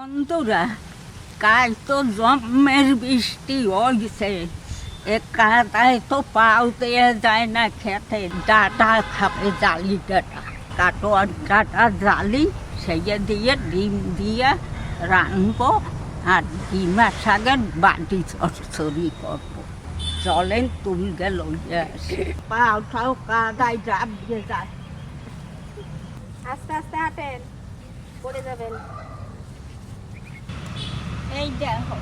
বন্ধুরা, কাল তো জম্মের বৃষ্টি হয়েছে এ কাদায় তো পাও দেওয়া যায় না খেতে। ডাটা খাবে জালি ডাটা, কাটোয়ার ডাটা জালি সেই দিয়ে ডিম দিয়ে রানবো আর ডিমার শাকের বাটি চচ্চড়ি করব। তুলকে লইয়ে আসি পাওটাও কাদায় ডাবিয়ে যায়। আস্তে আস্তে হাঁটেন, পড়ে যাবেন। এই দেখো।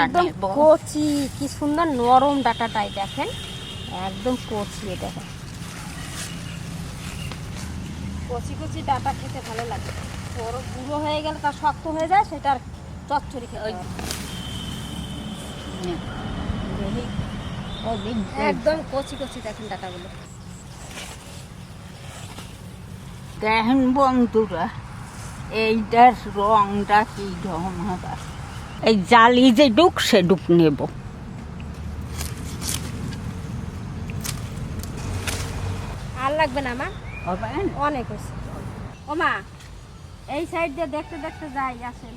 একদম কচি কি সুন্দর নরম ডাটাটাই দেখেন। একদম কচি কচি কচি ডাটা খেতে ভালো লাগে। বড় বুড়ো হয়ে গেলে তার শক্ত হয়ে যায় সেটার চচ্চড়ি খেতে একদম কচি কচি দেখেন ডাটাগুলো। দেখেন বন্ধুরা এইটার রংটা কি রং হবে এই জালি যে ডুক সে ডুক নেব। আর লাগবে না মা? হবে? অনেক হয়েছে। ও মা এই সাইড দিয়ে দেখতে দেখতে যাই আসেন।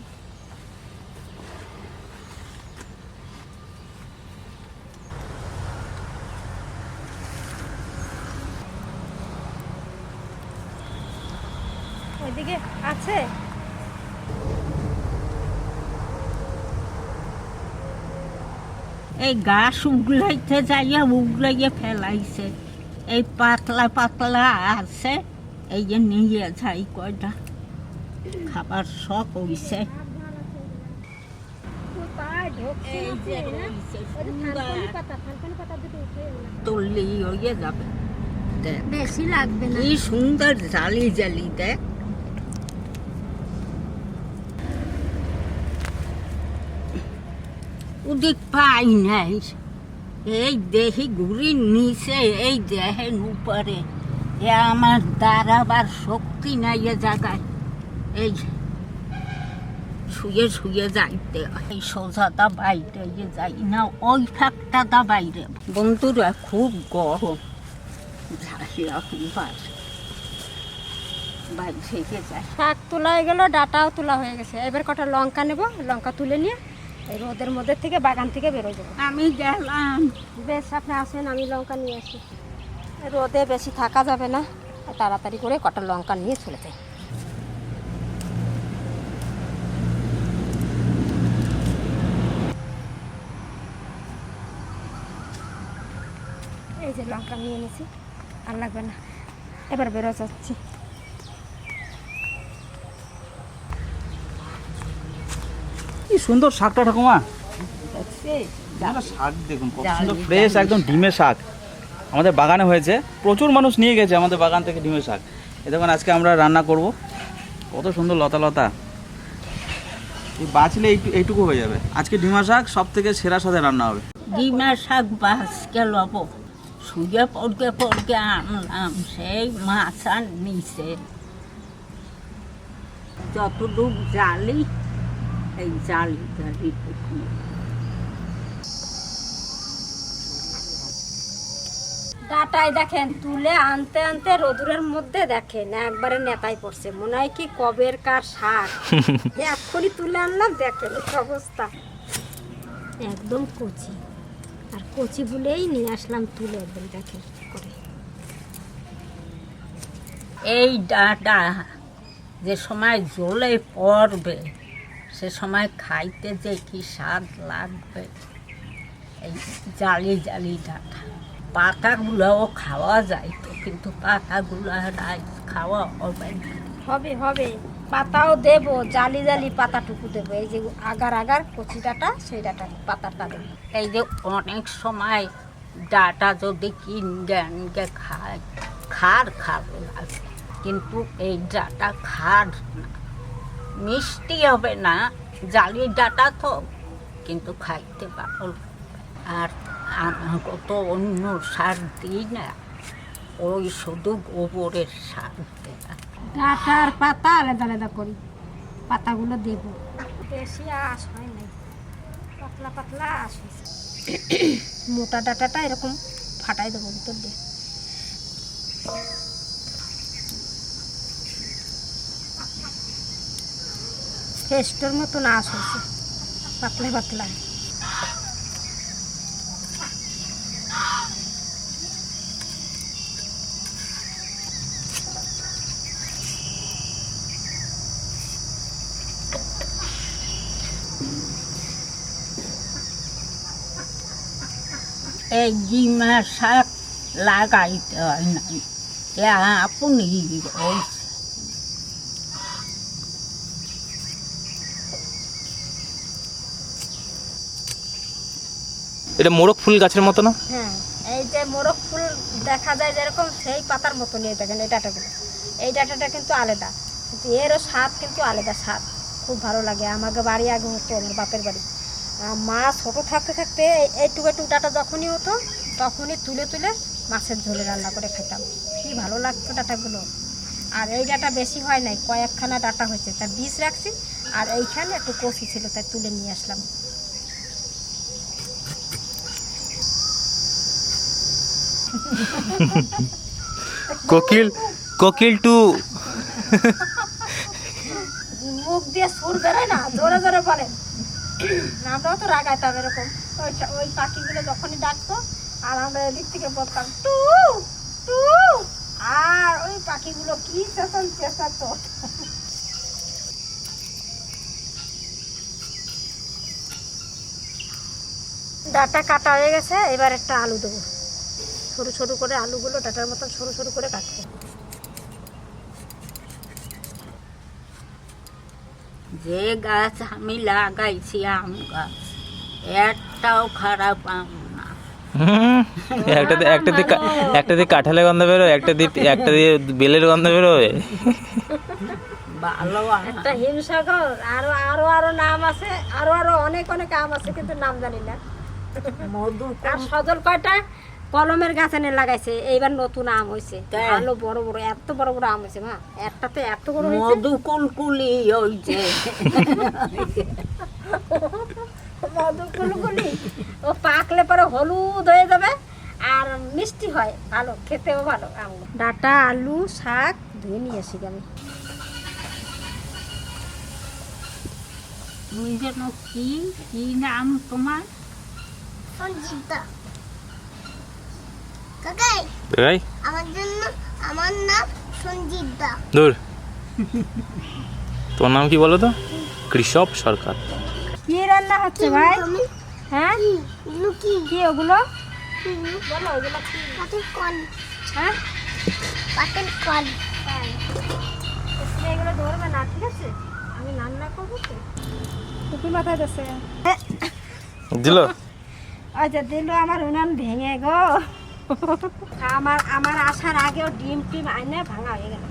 আছে এই গাছ উগলাইতে যাইয়া উগলাইয়া ফেলাইছে। এই পাতলা পাতলা আছে এই যে নিয়ে যাই কয়টা। খাবার শখ হইছে। এই যে হইছে সুন্দর। তুললি হয়ে যাবে। বেশি লাগবে না। কি সুন্দর জালি জালি দেখ। ওদিক পাই নাই। এই দেহি ঘুরির নিচে এই দেহের উপরে। এ আমার দাঁড়াবার শক্তি নাই এ জায়গায়। এই শুয়ে শুয়ে যাইতে। এই সোজাটা বাইরে যাই না, ওই ফাঁকটাটা বাইরে বন্ধুরা, খুব গরম। শাক তোলা হয়ে গেল, ডাটাও তোলা হয়ে গেছে। এবার কটা লঙ্কা নেব, লঙ্কা তুলে নিয়ে এই রোদের মধ্যে থেকে বাগান থেকে বেরোয় যাব। আমি গেলাম। বেশ আপনি আসেন আমি লঙ্কা নিয়ে আসি। রোদে বেশি থাকা যাবে না। তাড়াতাড়ি করে কটা লঙ্কা নিয়ে চলে যাই। এই যে লঙ্কা নিয়ে নিয়েছি আর লাগবে না। এবার বেরো যাচ্ছি। কি সুন্দর শাকটা ঠাকুমা? শাক দেখুন কত সুন্দর ফ্রেশ একদম ডিমের শাক। আমাদের বাগানে হয়েছে প্রচুর মানুষ নিয়ে গেছে আমাদের বাগান থেকে ডিমের শাক। এ দেখুন আজকে আমরা রান্না করব। কত সুন্দর লতা লতা। এই বাঁচলে এইটু এইটুকু হয়ে যাবে। আজকে ডিমা শাক সব থেকে সেরা সাথে রান্না হবে। ডিমের শাক বাসকে লব। শুয়ে পড়কে পড়কে আনলাম সেই মাছ আর নিচে। যতটুক জালি এই জালি জালি টুকু ডাটাই দেখেন তুলে আনতে আনতে রোদুরের মধ্যে দেখেন একবারে নেতাই পড়ছে। মনে হয় কি কবের কার শাক। এক্ষুনি তুলে আনলাম দেখেন অবস্থা। একদম কচি। আর কচি বলেই নিয়ে আসলাম তুলে একদম দেখেন করে। এই ডাটা যে সময় জলে পড়বে সে সময় খাইতে যে কি স্বাদ লাগবে। এই জালি জালি ডাটা। পাতাগুলোও খাওয়া যায় তো কিন্তু পাতাগুলো খাওয়া হবে না। হবে হবে। পাতাও দেব জালি জালি পাতাটুকু দেবো। এই যে আগার আগার কচি ডাটা সেই ডাটা পাতাটা দেবো। এই যে অনেক সময় ডাটা যদি কিনগে আনগে খায় খার খার লাগে। কিন্তু এই ডাটা খার না। মিষ্টি হবে না জালি ডাটা তো কিন্তু খাইতে ভালো লাগবে। আর আমাকে তো অন্য সার দিই না ওই শুধু গোবরের সার দেয়া। ডাটার পাতা আলাদা আলাদা করি পাতাগুলো দেব। বেশি আঁশ হয় নাই পাতলা পাতলা আঁশ মোটা ডাটাটা এরকম ফাটাই দেবো ভিতর দিয়ে। কেষ্টর মতন আঁশ হয়েছে। পাতলা পাতলা এই ডিমা শাক লাগাইতে হয় না। আপনি? এটা মোরগ ফুল গাছের মতো না? হ্যাঁ এই যে মোরগ ফুল দেখা যায় যেরকম, সেই পাতার মতো নিয়ে দেখেন এই ডাটাগুলো এই ডাটাটা কিন্তু আলাদা, কিন্তু এরও স্বাদ কিন্তু আলাদা স্বাদ। খুব ভালো লাগে, আমাকে বাড়ি আগে হতো আমার বাপের বাড়ি। মা ছোটো থাকতে থাকতে এই- এইটুকু একটু ডাটা যখনই হতো, তখনই তুলে তুলে মাছের ঝোলে রান্না করে খেতাম কি ভালো লাগতো ডাটাগুলো। আর এই ডাটা বেশি হয় নাই, কয়েকখানা ডাটা হয়েছে তার বীজ রাখছি, আর এইখানে একটু কষি ছিল, তাই তুলে নিয়ে আসলাম। কোকিল কোকিল টু। মুখ দিয়ে সুর বেরোয় না, জোরে জোরে বলেন আমরাও তো রাগাইতাম এরকম। ওই পাখিগুলো যখনই ডাকতো, আর আমরা এদিক থেকে বলতাম, টু টু। আর ওই পাখিগুলো কি চেঁচান, চেঁচাতো। ডাটা কাটা হয়ে গেছে, এবার একটা আলু দেবো। ছোটো ছোটো করে আলুগুলো ডাটার মতন সরু সরু করে কাটবো। যে গাছ আমি লাগাইছি আম গাছ একটাও খারাপ আম না। একটা দিয়ে একটা দিয়ে একটা দিয়ে কাঁঠালের গন্ধ বেরোয় একটা দিয়ে একটা দিয়ে বেলের গন্ধ বেরোয়। ভালো একটা হিমসাগর আরও আরও আরও নাম আছে আরও আরও অনেক অনেক আম আছে কিন্তু নাম জানি না। মধু আর সজল কয়টা? কলমের গাছ এনে লাগাইছে এইবার নতুন আম হয়েছে? ভালো বড় বড় এত বড় বড় আম হয়েছে মা। একটাতে এত বড় মধু কুলকুলি হয়েছে মধু কুলকুলি। ও পাকলে পরে হলুদ হয়ে যাবে আর মিষ্টি হয় ভালো খেতেও ভালো আমগুলো ডাটা আলু শাক ধুয়ে নিয়ে আসি আমি। তুমি যেন কি কি নাম তোমার? সঞ্জিতা কাকাই আমার জন্য আমার নাম সঞ্জিতা দূর। তোমার নাম কি বলো তো? কৃষক সরকার। কি রান্না হচ্ছে ভাই? হ্যাঁ? কি ওগুলো? বলো পাটের কল। হ্যাঁ? পাটের কল। এগুলো ধরবে না ঠিক আছে? আমি রান্না করব তো। টুপি মাথায় দিল? যে দিল আমার উনান ভেঙে গো। আমার আমার আসার আগেও ডিম টিম আইনে ভাঙা হয়ে গেল।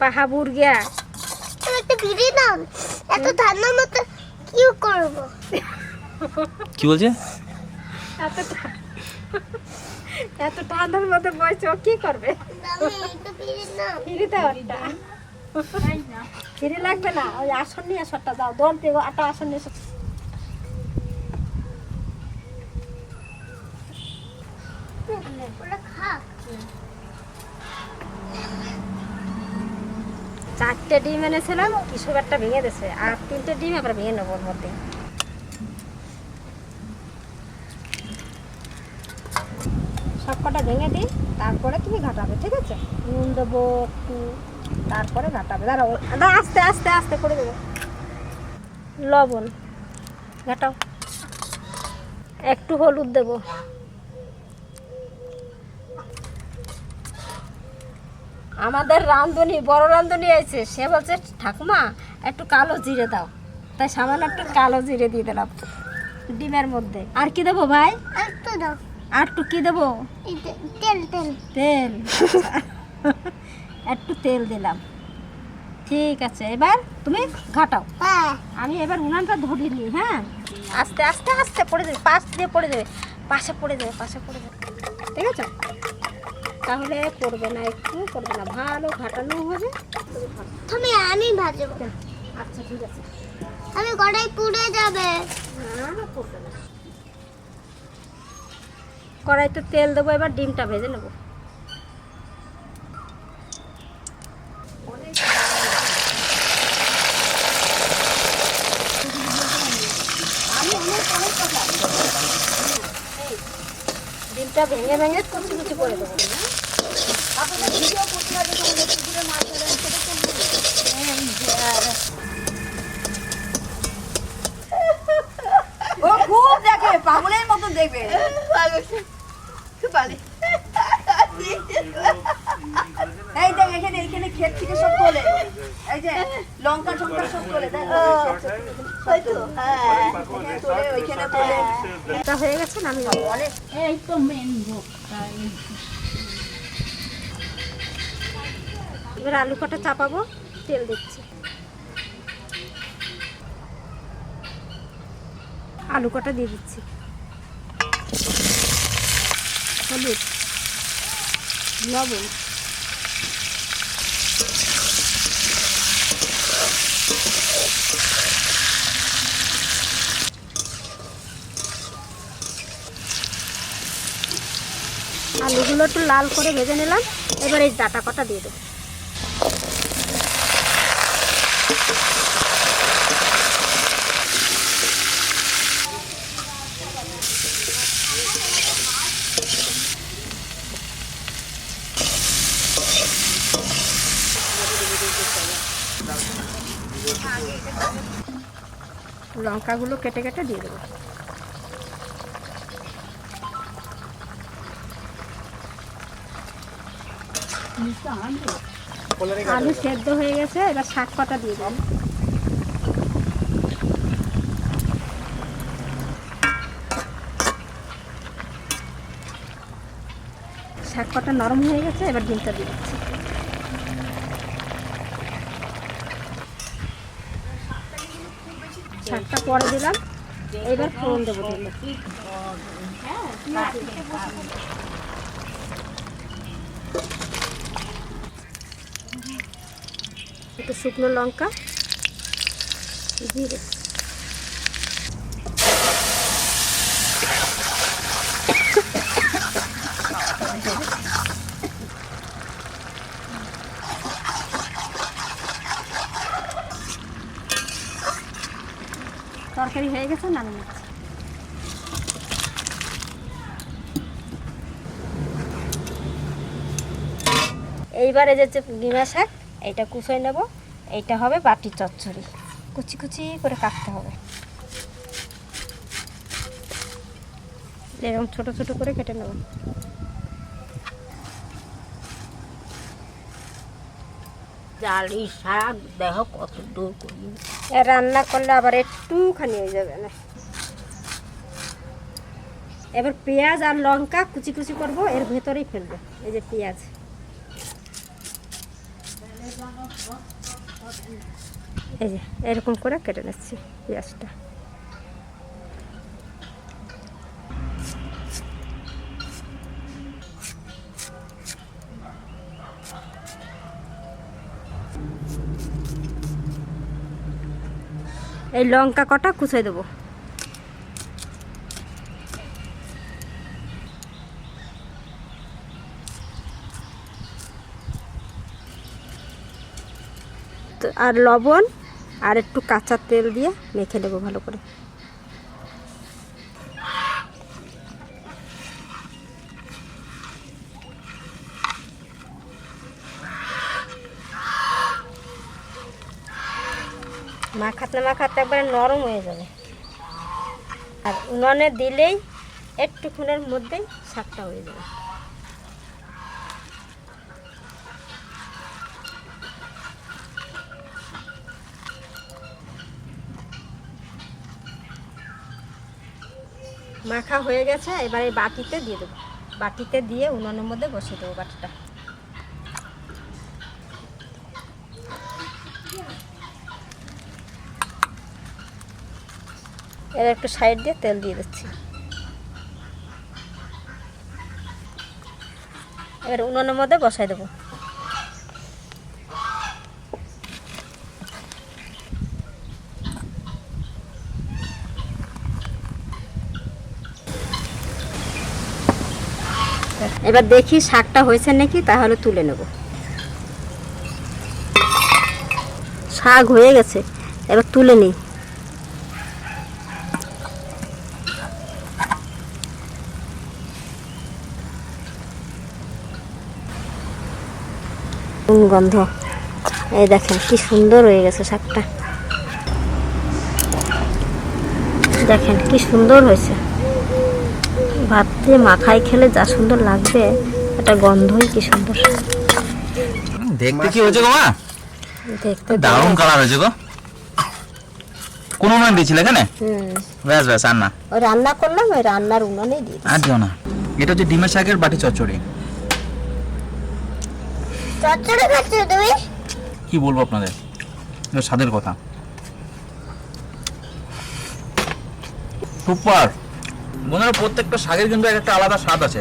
পাহাবুর গিয়া। তুমি একটা ভিড়ি দাও এত ঠান্ডার মতো কি করব? কি বলছে? এত এত ঠান্ডার মধ্যে বসে ও কি করবে? ভিড়ি দাও ফিরে লাগবে না ওই আসন নিয়ে আসরটা দাও দল থেকে একটা আসন নিয়ে চারটে ডিম এনেছিলাম কিছু একটা ভেঙে দিছে আর তিনটে ডিম আবার ভেঙে নেব ওর মধ্যে। সব কটা ভেঙে দিই, তারপরে তুমি ঘাটাবে, ঠিক আছে? নুন দেবো একটু, তারপরে ঘাটাবে। দাঁড়াও দাঁড়া আস্তে আস্তে আস্তে করে দেবো। লবণ, ঘাটাও। একটু হলুদ দেবো। আমাদের রাঁধুনি বড় রাঁধুনি আছে সে বলছে ঠাকুমা একটু কালো জিরে দাও। তাই সামান্য একটু কালো জিরে দিয়ে দিলাম ডিমের মধ্যে। আর কি দেবো ভাই? আর দাও। আর একটু কি দেবো? তেল তেল। তেল। একটু তেল দিলাম। ঠিক আছে এবার তুমি ঘাটাও। হ্যাঁ। আমি এবার উনানটা ধরিয়ে নিই হ্যাঁ? আস্তে আস্তে আস্তে পড়ে দেবে পাশ দিয়ে পড়ে দেবে পাশে পড়ে দেবে পাশে পড়ে দেবে ঠিক আছে? তাহলে করবে না একটু করবে না। ভালো ঘাটানো হবে তুমি আমি ভাজবো। আচ্ছা ঠিক আছে। আমি কড়াই পুড়ে যাবে। না কড়াইতে তেল দেবো এবার ডিমটা ভেজে নেব। ডিমটা ভেঙে ভেঙে কুচি কুচি করে দেবো। ও খুব দেখে পাগলের মতো দেখবে। এই দেখ এখানে এখানে ক্ষেত থেকে সব তোলে। এই যে লঙ্কা টঙ্কা সব তোলে দেখ এখানে ওইখানে তোলে এটা হয়ে গেছে না আমি অনেক এই তো মেন ভোগটা এবার আলু কটা চাপাবো? তেল দিচ্ছি। আলু কটা দিয়ে দিচ্ছি। হলুদ, লবণ। আলুগুলো একটু লাল করে ভেজে নিলাম। এবার এই ডাটা কটা দিয়ে দেবো। লঙ্কাগুলো কেটে কেটে দিয়ে দেবো। আলু সেদ্ধ হয়ে গেছে, এবার শাক পাতা দিয়ে দেবো। শাক পাতা নরম হয়ে গেছে, এবার ডিমটা দিয়ে দিচ্ছি শাকটা পরে দিলাম। এবার ফোড়ন দেবো একটু শুকনো লঙ্কা জিরে তরকারি হয়ে গেছে, নামিয়ে নিচ্ছি। এইবারে যে ডিমা শাক, এইটা কুচোয় নেব। এইটা হবে বাটি চচ্চড়ি। কুচি কুচি করে কাটতে হবে। এরকম ছোট ছোট করে কেটে নেব। জালি শাক দেহ কত দূর করি। রান্না করলে আবার একটুখানি হয়ে যাবে না। এবার পেঁয়াজ আর লঙ্কা কুচি কুচি করব, এর ভেতরেই ফেলব, এই যে পেঁয়াজ। এই যে, এরকম করে কেটে নিচ্ছি পেঁয়াজটা। এই লঙ্কা কটা কুচাই দেবো। আর লবণ আর একটু কাঁচা তেল দিয়ে মেখে নেব ভালো করে। মাখাতে মাখাতে একবারে নরম হয়ে যাবে। আর উনুনে দিলেই একটুক্ষণের মধ্যেই শাকটা হয়ে যাবে। মাখা হয়ে গেছে, এবার এই বাটিতে দিয়ে দেবো। বাটিতে দিয়ে উনুনের মধ্যে বসিয়ে দেবো বাটিটা। এর একটু সাইড দিয়ে তেল দিয়ে দিচ্ছি। এবার উনুনের মধ্যে বসাই দেবো। এবার দেখি শাকটা হয়েছে নাকি, তাহলে তুলে নেব। শাক হয়ে গেছে, এবার তুলে নিই। গন্ধ। এই দেখেন কি সুন্দর হয়ে গেছে শাকটা। দেখেন কি সুন্দর হয়েছে। ভাত দিয়ে মাখায় খেলে যা সুন্দর লাগবে এটা গন্ধই কি সুন্দর। দেখতে কি হয়েছে গো মা? দেখতে দারুণ কালার হয়েছে গো। কোন উনান দিয়েছিলে এখানে? ব্যাস ব্যাস আর না। রান্না করলাম ওই রান্নার উনানেই দিয়ে দিই। আর দিও না। এটা হচ্ছে ডিমের শাকের বাটি চচ্চড়ি। চচ্চড়ি খাচ্ছ তুমি? কি বলব আপনাদের? এটা স্বাদের কথা। সুপার। বন্ধুরা প্রত্যেকটা শাকের কিন্তু এক একটা আলাদা স্বাদ আছে।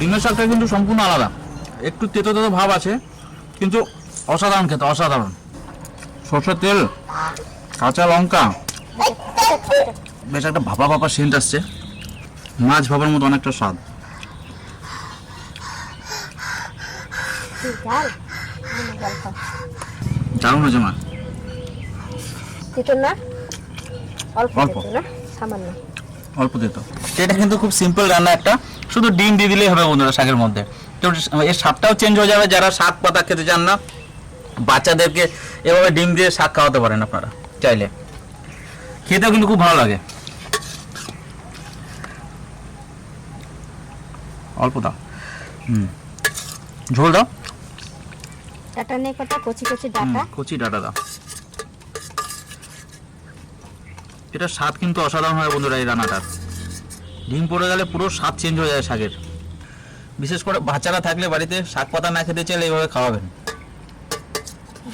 ডিমের শাকটা কিন্তু সম্পূর্ণ আলাদা। একটু তেতো তেতো ভাব আছে কিন্তু অসাধারণ খেতে অসাধারণ। সর্ষের তেল কাঁচা লঙ্কা। বেশ একটা ভাপা ভাপা সেন্ট আসছে। মাছ ভাবার মতো অনেকটা স্বাদ। দারুণ হয়েছে মা তিতো না? অল্প অল্প। না? সামান্য। অল্প দিত। এটা কিন্তু খুব সিম্পল রান্না একটা। শুধু ডিম দিয়ে দিলেই হবে বন্ধুরা শাকের মধ্যে। তো এর স্বাদটাও চেঞ্জ হয়ে যাবে। যারা শাক পাতা খেতে চান না বাচ্চাদেরকে এভাবে ডিম দিয়ে শাক খাওয়াতে পারেন আপনারা চাইলে। খেতেও কিন্তু খুব ভালো লাগে। অল্প দাও। হুম। ঝোল দাও। ডাটা নেই কটা? কচি কচি ডাটা? কচি ডাটা দাও। এটা স্বাদ কিন্তু অসাধারণ হয় বন্ধুরা এই রান্নাটার। ডিম পড়ে গেলে পুরো স্বাদ চেঞ্জ হয়ে যায় শাকের। বিশেষ করে বাচ্চারা থাকলে বাড়িতে শাক পাতা না খেতে চাইলে এইভাবে খাওয়াবেন।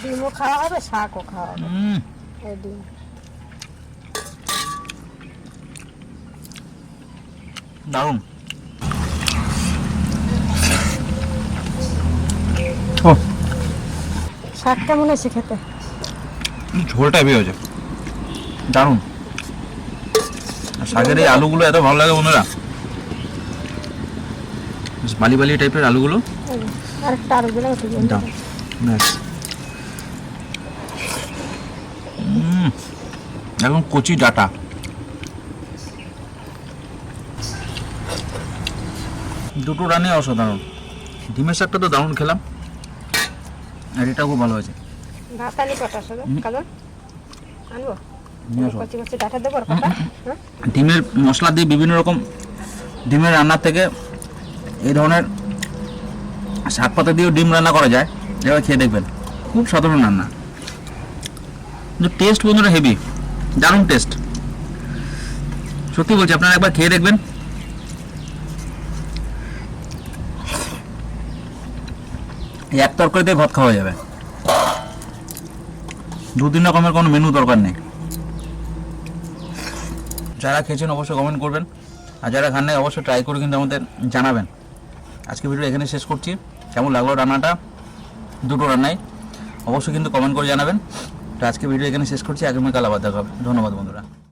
ডিমও খাওয়া হবে শাকও খাওয়া হবে। ডিম। দারুণ। ও। শাক কেমন হয়েছে খেতে ঝোলটা বের হয়েছে দারুণ। শাকের এই আলুগুলো এত ভালো লাগে বন্ধুরা। বালি বালি টাইপের আলুগুলো। আর একটা আরও দিলে দাও। ব্যাস। একদম কচি ডাটা। দুটো রানে অসাধারণ। ডিমের শাকটা তো দারুণ খেলাম। আর এটা খুব ভালো হয়েছে। ভাত আনি কটা আনব? ডিমের মশলা দিয়ে বিভিন্ন রকম ডিমের রান্নার থেকে এই ধরনের শাক পাতা দিয়েও ডিম রান্না করা যায়। এবার খেয়ে দেখবেন। খুব সাধারণ রান্না। কিন্তু টেস্ট বন্ধুরা হেভি দারুণ টেস্ট সত্যি বলছি আপনারা একবার খেয়ে দেখবেন। এক তরকারিতে ভাত খাওয়া যাবে। দু তিন রকমের কোনো মেনু দরকার নেই। যারা খেয়েছেন অবশ্যই কমেন্ট করবেন। আর যারা খান নাই, অবশ্যই ট্রাই করে কিন্তু আমাদের জানাবেন। আজকে ভিডিও এখানে শেষ করছি। কেমন লাগল রান্নাটা? দুটো রান্নাই। অবশ্যই কিন্তু কমেন্ট করে জানাবেন। তো আজকে ভিডিও এখানে শেষ করছি। আগামীকাল আবার দেখা হবে। ধন্যবাদ বন্ধুরা।